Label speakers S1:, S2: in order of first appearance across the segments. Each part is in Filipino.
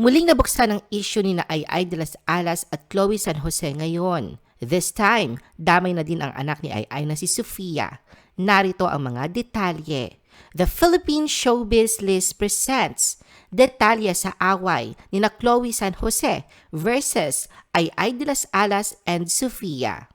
S1: Muling nabuksan ang issue ni na Ay de las Alas at Chloe San Jose ngayon. This time, damay na din ang anak ni Ay na si Sofia. Narito ang mga detalye. The Philippine Showbiz List presents detalye sa away ni na Chloe San Jose versus Ay de las Alas and Sofia.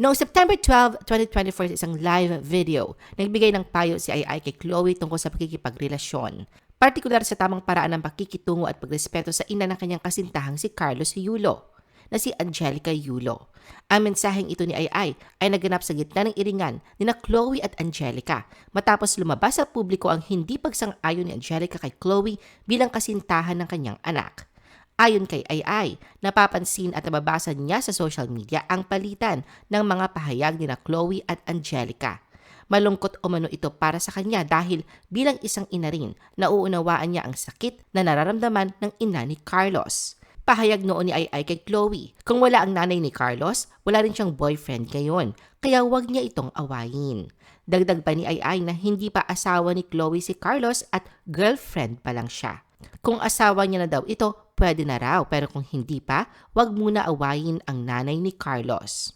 S1: Noong September 12, 2024 sa isang live video, nagbigay ng payo si Ay kay Chloe tungkol sa pakikipagrelasyon. Partikular sa tamang paraan ng pakikitungo at pagrespeto sa ina ng kanyang kasintahang si Carlos Yulo na si Angelica Yulo. Ang mensaheng ito ni Ay Ay naganap sa gitna ng iringan ni na Chloe at Angelica matapos lumabas sa publiko ang hindi pagsang-ayon ni Angelica kay Chloe bilang kasintahan ng kanyang anak. Ayon kay Ay Ay, napapansin at nababasa niya sa social media ang palitan ng mga pahayag ni na Chloe at Angelica. Malungkot umano ito para sa kanya dahil bilang isang ina rin, nauunawaan niya ang sakit na nararamdaman ng ina ni Carlos. Pahayag noon ni Ay kay Chloe, kung wala ang nanay ni Carlos, wala rin siyang boyfriend ngayon, kaya huwag niya itong awayin. Dagdag pa ni Ay na hindi pa asawa ni Chloe si Carlos at girlfriend pa lang siya. Kung asawa niya na daw ito, pwede na raw pero kung hindi pa, wag muna awayin ang nanay ni Carlos.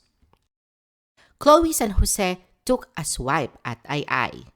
S1: Chloe San Jose took a swipe at Ay Ay.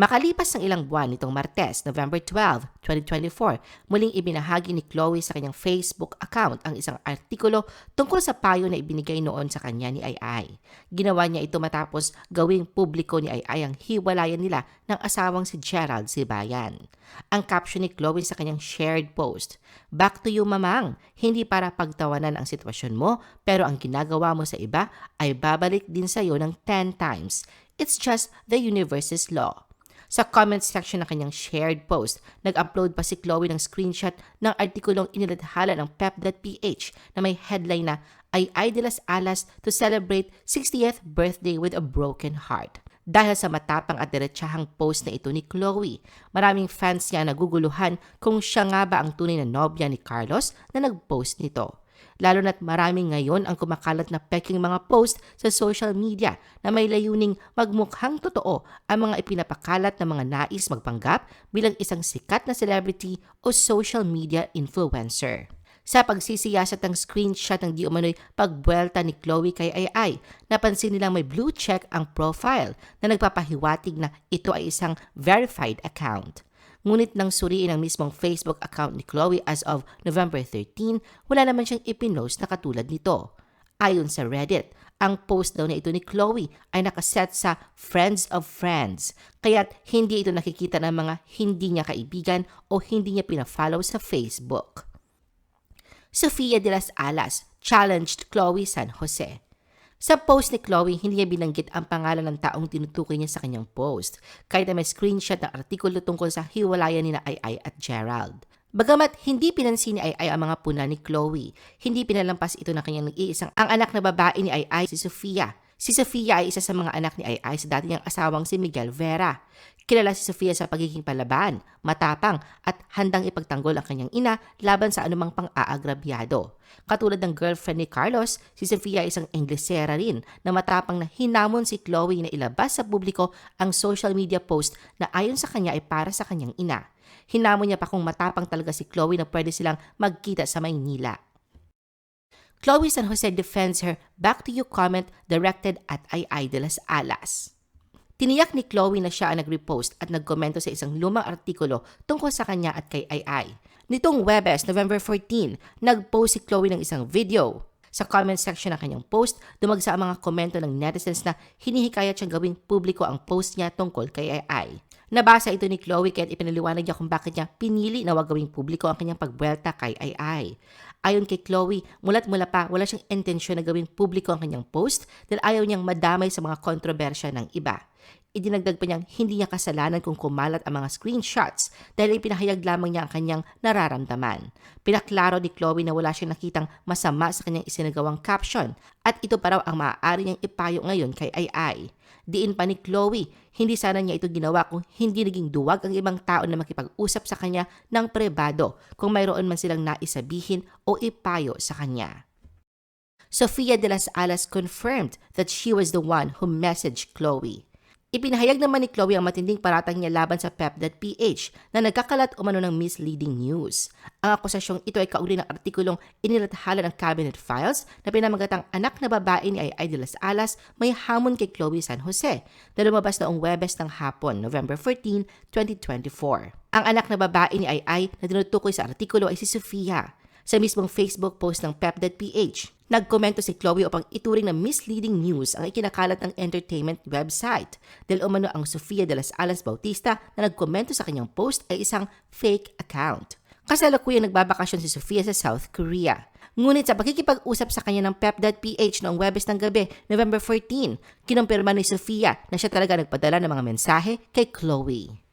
S1: Makalipas ng ilang buwan nitong Martes, November 12, 2024, muling ibinahagi ni Chloe sa kanyang Facebook account ang isang artikulo tungkol sa payo na ibinigay noon sa kanya ni Ay. Ginawa niya ito matapos gawing publiko ni Ay ang hiwalayan nila ng asawang si Gerald Sibayan. Ang caption ni Chloe sa kanyang shared post, Back to you mamang, hindi para pagtawanan ang sitwasyon mo pero ang ginagawa mo sa iba ay babalik din sa iyo ng 10 times. It's just the universe's law. Sa comment section ng kanyang shared post, nag-upload pa si Chloe ng screenshot ng artikulong inilathala ng pep.ph na may headline na Ay Ay de las Alas to celebrate 60th birthday with a broken heart. Dahil sa matapang at diretsahang post na ito ni Chloe, maraming fans niya naguguluhan kung siya nga ba ang tunay na nobya ni Carlos na nag-post nito lalo na't marami ngayon ang kumakalat na peking mga post sa social media na may layuning magmukhang totoo ang mga ipinapakalat ng mga nais magpanggap bilang isang sikat na celebrity o social media influencer. Sa pagsisiyasat ng screenshot ng di umano'y pagbuelta ni Chloe kay Ay Ay, napansin nilang may blue check ang profile na nagpapahiwatig na ito ay isang verified account. Ngunit nang suriin ang mismong Facebook account ni Chloe as of November 13, wala naman siyang ipinost na katulad nito. Ayon sa Reddit, ang post daw na ito ni Chloe ay nakaset sa Friends of Friends, kaya't hindi ito nakikita ng mga hindi niya kaibigan o hindi niya pinafollow sa Facebook. Sofia de las Alas challenged Chloe San Jose. Sa post ni Chloe, hindi niya binanggit ang pangalan ng taong tinutukoy niya sa kanyang post, kahit na may screenshot ng artikulo tungkol sa hiwalayan ni na Ay Ay at Gerald. Bagamat hindi pinansin ni Ay ang mga puna ni Chloe, hindi pinalampas ito ng kanyang nag-iisang ang anak na babae ni Ay si Sofia. Si Sofia ay isa sa mga anak ni Ay sa dati niyang asawang si Miguel Vera. Kilala si Sofia sa pagiging palaban, matapang at handang ipagtanggol ang kanyang ina laban sa anumang pang-aagrabyado. Katulad ng girlfriend ni Carlos, si Sofia ay isang Inglesera rin na matapang na hinamon si Chloe na ilabas sa publiko ang social media post na ayon sa kanya ay para sa kanyang ina. Hinamon niya pa kung matapang talaga si Chloe na pwede silang magkita sa Maynila. Chloe San Jose defends her back to you comment directed at Ay las Alas. Tiniyak ni Chloe na siya ang nag-repost at nagkomento sa isang lumang artikulo tungkol sa kanya at kay Ai. Nitong Webes, November 14, nag-post si Chloe ng isang video. Sa comment section ng kanyang post, dumagsa ang mga komento ng netizens na hinihikayat siyang gawing publiko ang post niya tungkol kay Ai. Nabasa ito ni Chloe kaya ipinaliwanag niya kung bakit niya pinili na wag gawing publiko ang kanyang pagbuelta kay Ai Ai. Ayon kay Chloe, mulat mula pa wala siyang intensyon na gawing publiko ang kanyang post dahil ayaw niyang madamay sa mga kontrobersya ng iba. Idinagdag pa niyang hindi niya kasalanan kung kumalat ang mga screenshots dahil ipinahayag lamang niya ang kanyang nararamdaman. Pinaklaro ni Chloe na wala siyang nakitang masama sa kanyang isinagawang caption at ito pa raw ang maaari niyang ipayo ngayon kay Ai Ai. Diin pa ni Chloe, hindi sana niya ito ginawa kung hindi naging duwag ang ibang tao na makipag-usap sa kanya ng pribado kung mayroon man silang naisabihin o ipayo sa kanya. Sofia de las Alas confirmed that she was the one who messaged Chloe. Ipinahayag naman ni Chloe ang matinding paratang niya laban sa Pep.ph na nagkakalat umano ng misleading news. Ang akusasyong ito ay kauli ng artikulong inilathala ng cabinet files na pinamagatang anak na babae ni Ay de las Alas may hamon kay Chloe San Jose na lumabas noong Webes ng hapon, November 14, 2024. Ang anak na babae ni Ay na tinutukoy sa artikulo ay si Sofia. Sa mismong Facebook post ng Pep.ph, nagkomento si Chloe upang ituring na misleading news ang ikinakalat ng entertainment website dahil umano ang Sofia de las Alas Bautista na nagkomento sa kanyang post ay isang fake account. Kasalukuyang nagbabakasyon si Sofia sa South Korea. Ngunit sa pakikipag-usap sa kanya ng pep.ph noong Webes ng gabi, November 14, kinumpirma ni Sofia na siya talaga nagpadala ng mga mensahe kay Chloe.